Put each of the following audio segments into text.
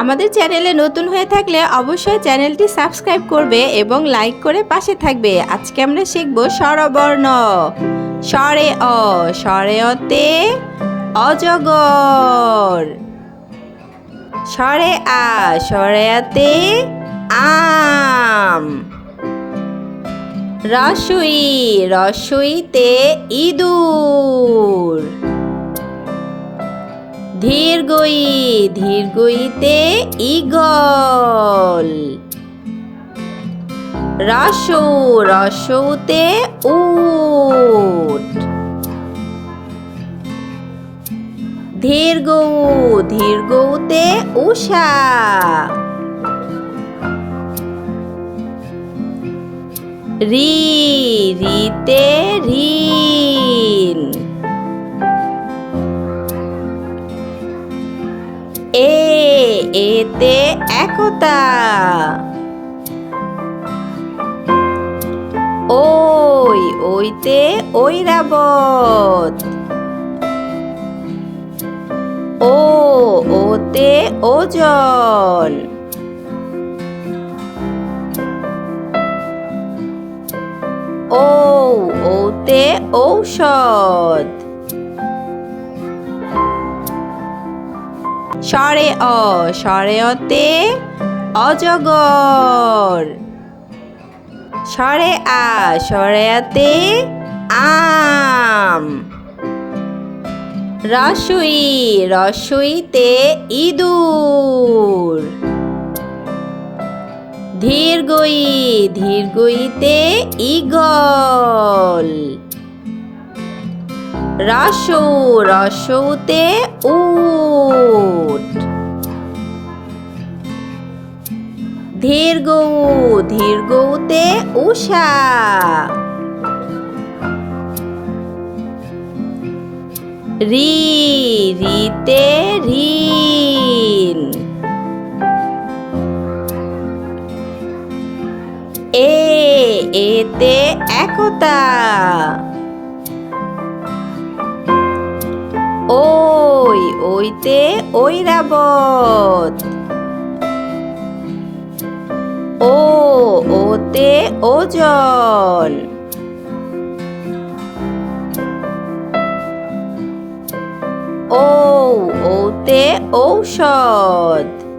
আমাদের চ্যানেলে নতুন হয়ে থাকলে অবশ্যই চ্যানেলটি সাবস্ক্রাইব করবে এবং লাইক করে পাশে থাকবে। আজকে আমরা শিখব স্বরবর্ণ। স্বরে অ, স্বরে অতে অজগর। স্বরে আ, স্বরে আতে আম। রসুই, রসুইতে ইঁদুর। ধীরগই ধীরগইতে ইগল রসৌ রসৌতে উট। ধীরগৌ ধীরগৌতে উষা। রি রিতে ঋণ এতে একতা। ওই ওইতে ওই ঐরাবত। ও ওতে ওজন। ও ওতে ঔষধ। স্বরে অ স্বরে অতে অজগর। স্বরে আ স্বরে আতে আম। রসুই, রসুইতে ইঁদুর। ধীরগই, ধীরগইতে ইগল। রসৌ রসৌতে উট ধীরগৌ ধীরগৌতে উষা। রি রিতে ঋণ এ এতে একতা। ওই ওইতে ঐরাবত ও ওতে ওজন ও ওতে ঔষধ।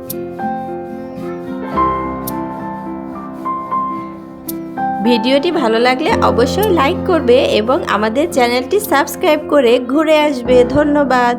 ভিডিওটি ভালো লাগলে অবশ্যই লাইক করবে এবং আমাদের চ্যানেলটি সাবস্ক্রাইব করে ঘুরে আসবে। ধন্যবাদ।